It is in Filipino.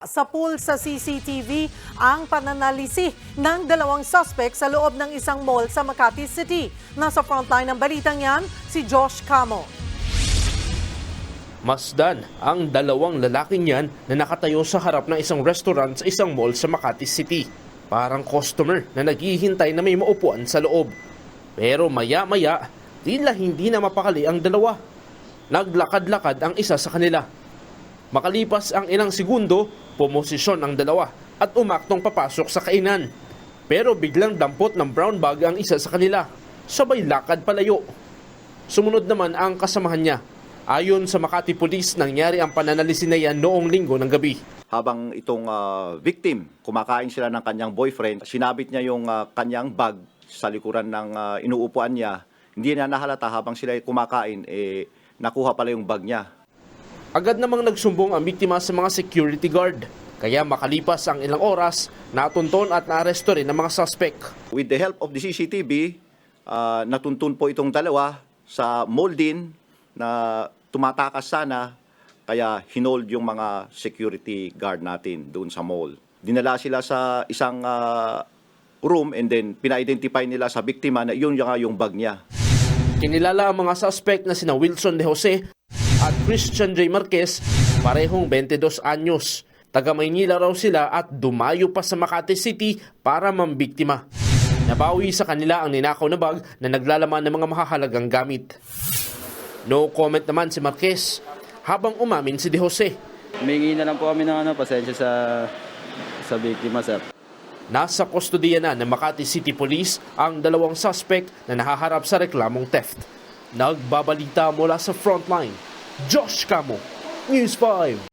Sa pool sa CCTV ang pananalisi ng dalawang suspect sa loob ng isang mall sa Makati City. Nasa frontline ng balitang yan, si Josh Camo. Masdan ang dalawang lalaking yan na nakatayo sa harap ng isang restaurant sa isang mall sa Makati City. Parang customer na naghihintay na may maupuan sa loob. Pero maya-maya, tila hindi na mapakali ang dalawa. Naglakad-lakad ang isa sa kanila. Makalipas ang ilang segundo, pumosisyon ang dalawa at umaktong papasok sa kainan. Pero biglang dampot ng brown bag ang isa sa kanila. Sabay lakad palayo. Sumunod naman ang kasamahan niya. Ayon sa Makati Police, nangyari ang pananalisin na yan noong linggo ng gabi. habang itong ah, victim, kumakain sila ng kanyang boyfriend, sinabit niya yung ah, kanyang bag sa likuran ng ah, inuupuan niya. Hindi na nahalata habang sila kumakain, eh, nakuha pala yung bag niya. Agad namang nagsumbong ang biktima sa mga security guard. Kaya makalipas ang ilang oras, natunton at naaresto rin ang mga suspect. With the help of the CCTV, ah, natuntun po itong dalawa sa mall din na tumatakas sana kaya hinold yung mga security guard natin doon sa mall. Dinala sila sa isang ah, room and then pina-identify nila sa biktima na yun nga yung bag niya. Kinilala ang mga suspect na sina Wilson de Jose at Christian J. Marquez, parehong 22 anyos. Taga Maynila raw sila at dumayo pa sa Makati City para mambiktima. Nabawi sa kanila ang ninakaw na bag na naglalaman ng mga mahahalagang gamit. No comment naman si Marquez habang umamin si De Jose. Humingi na lang po kami ng ano, pasensya sa sa biktima, sir. Nasa kustodiya na ng Makati City Police ang dalawang suspect na nahaharap sa reklamong theft. Nagbabalita mula sa frontline, Josh Camo, News 5.